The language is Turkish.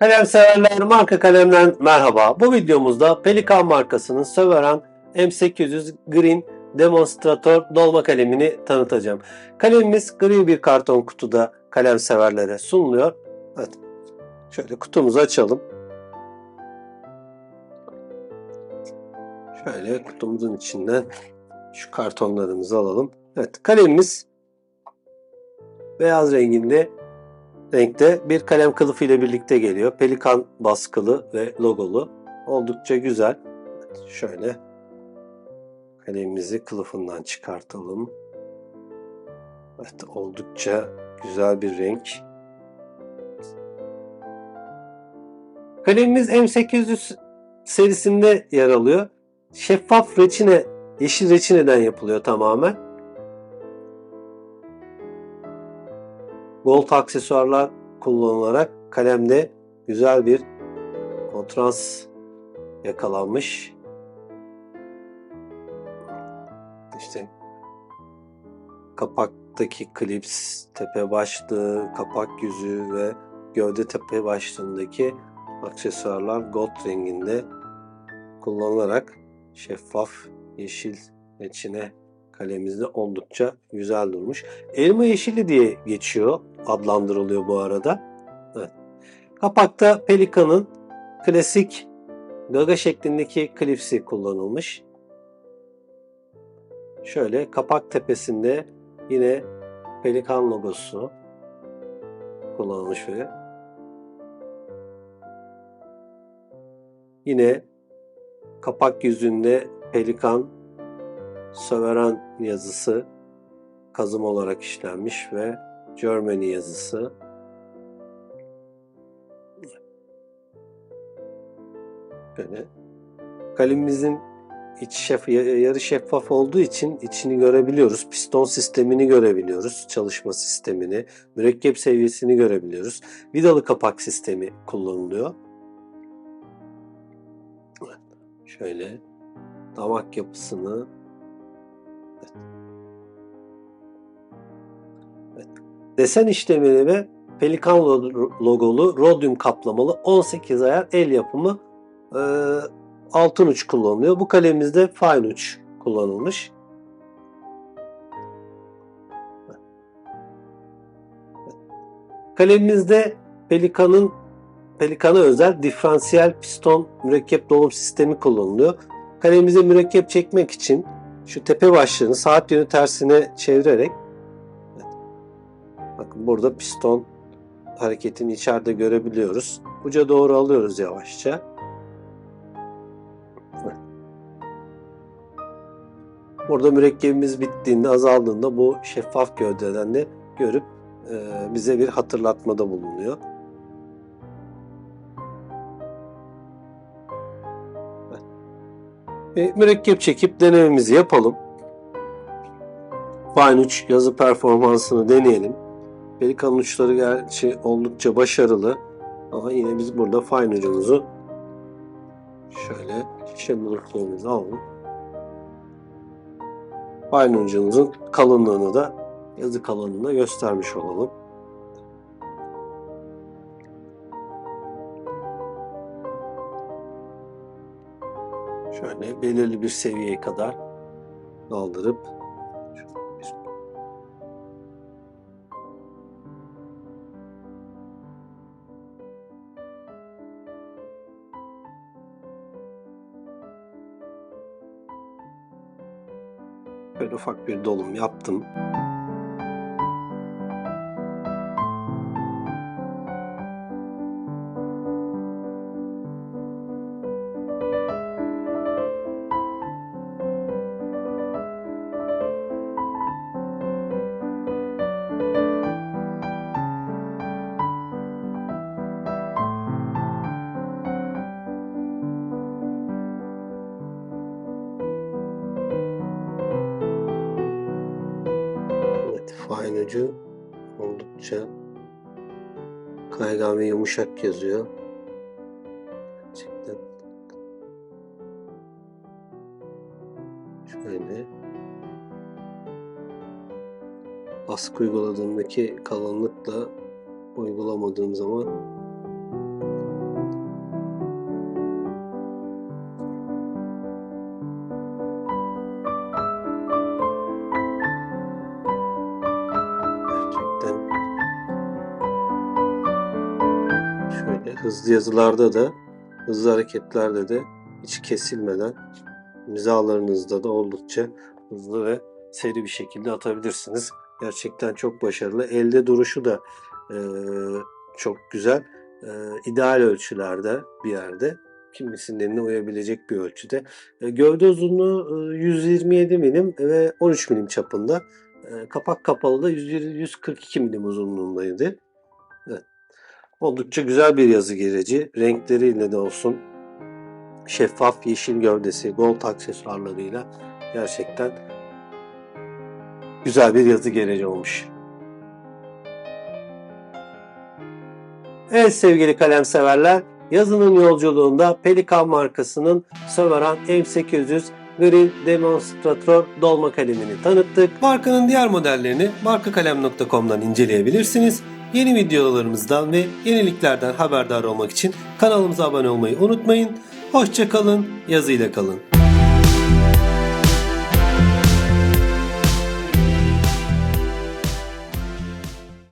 Kalem severler marka kalemden merhaba. Bu videomuzda Pelikan markasının Sovereign M800 Green Demonstrator dolma kalemini tanıtacağım. Kalemimiz gri bir karton kutuda kalem severlere sunuluyor. Evet. Şöyle kutumuzu açalım. Şöyle kutumuzun içinden şu kartonlarımızı alalım. Evet kalemimiz beyaz renginde renkte bir kalem kılıfı ile birlikte geliyor. Pelikan baskılı ve logolu. Oldukça güzel. Şöyle kalemimizi kılıfından çıkartalım. Evet, oldukça güzel bir renk. Kalemimiz M800 serisinde yer alıyor. Şeffaf reçine, yeşil reçineden yapılıyor tamamen. Gold aksesuarlar kullanılarak kalemde güzel bir kontrast yakalanmış. İşte kapaktaki klips, tepe başlığı, kapak yüzü ve gövde tepe başlığındaki aksesuarlar gold renginde kullanılarak şeffaf yeşil reçine kalemimizde oldukça güzel durmuş. Elma yeşili diye geçiyor, adlandırılıyor bu arada. Evet. Kapakta Pelikan'ın klasik gaga şeklindeki klipsi kullanılmış. Şöyle kapak tepesinde yine Pelikan logosu kullanılmış ve yine kapak yüzünde Pelikan Sovereign yazısı kazım olarak işlenmiş ve Germany yazısı böyle kalemimizin iç şef, yarı şeffaf olduğu için içini görebiliyoruz. Piston sistemini görebiliyoruz. Çalışma sistemini, mürekkep seviyesini görebiliyoruz. Vidalı kapak sistemi kullanılıyor. Şöyle damak yapısını Evet. Evet. Desen işlemeli ve pelikan logolu rodyum kaplamalı 18 ayar el yapımı e, altın uç kullanılıyor. Bu kalemimizde fine uç kullanılmış. Kalemimizde pelikanın pelikana özel diferansiyel piston mürekkep dolum sistemi kullanılıyor. Kalemimize mürekkep çekmek için şu tepe başlığını saat yönü tersine çevirerek bakın burada piston hareketini içeride görebiliyoruz. Uca doğru alıyoruz yavaşça. Burada mürekkebimiz bittiğinde azaldığında bu şeffaf gövdeden de görüp e, bize bir hatırlatmada bulunuyor. E, mürekkep çekip denememizi yapalım. Fine uç yazı performansını deneyelim. Pelikan uçları gerçi oldukça başarılı. Ama yine biz burada fine ucumuzu şöyle şemurluklarımızı alalım. Fine ucumuzun kalınlığını da yazı kalınlığına göstermiş olalım. Şöyle belirli bir seviyeye kadar daldırıp böyle ufak bir dolum yaptım. Fine ucu oldukça kaygan ve yumuşak yazıyor. Gerçekten. Şöyle. Baskı uyguladığımdaki kalınlıkla uygulamadığım zaman Şöyle hızlı yazılarda da hızlı hareketlerde de hiç kesilmeden imzalarınızda da oldukça hızlı ve seri bir şekilde atabilirsiniz. Gerçekten çok başarılı. Elde duruşu da e, çok güzel. E, ideal ölçülerde bir yerde. Kimisinin eline uyabilecek bir ölçüde. E, gövde uzunluğu e, 127 milim ve 13 milim çapında. E, kapak kapalı da 100 142 milim uzunluğundaydı. Oldukça güzel bir yazı gereci. Renkleriyle de olsun. Şeffaf yeşil gövdesi, gold aksesuarlarıyla gerçekten güzel bir yazı gereci olmuş. Evet sevgili kalem severler, yazının yolculuğunda Pelikan markasının Söveran M800 Green Demonstrator dolma kalemini tanıttık. Markanın diğer modellerini markakalem.com'dan inceleyebilirsiniz. Yeni videolarımızdan ve yeniliklerden haberdar olmak için kanalımıza abone olmayı unutmayın. Hoşçakalın, yazıyla kalın.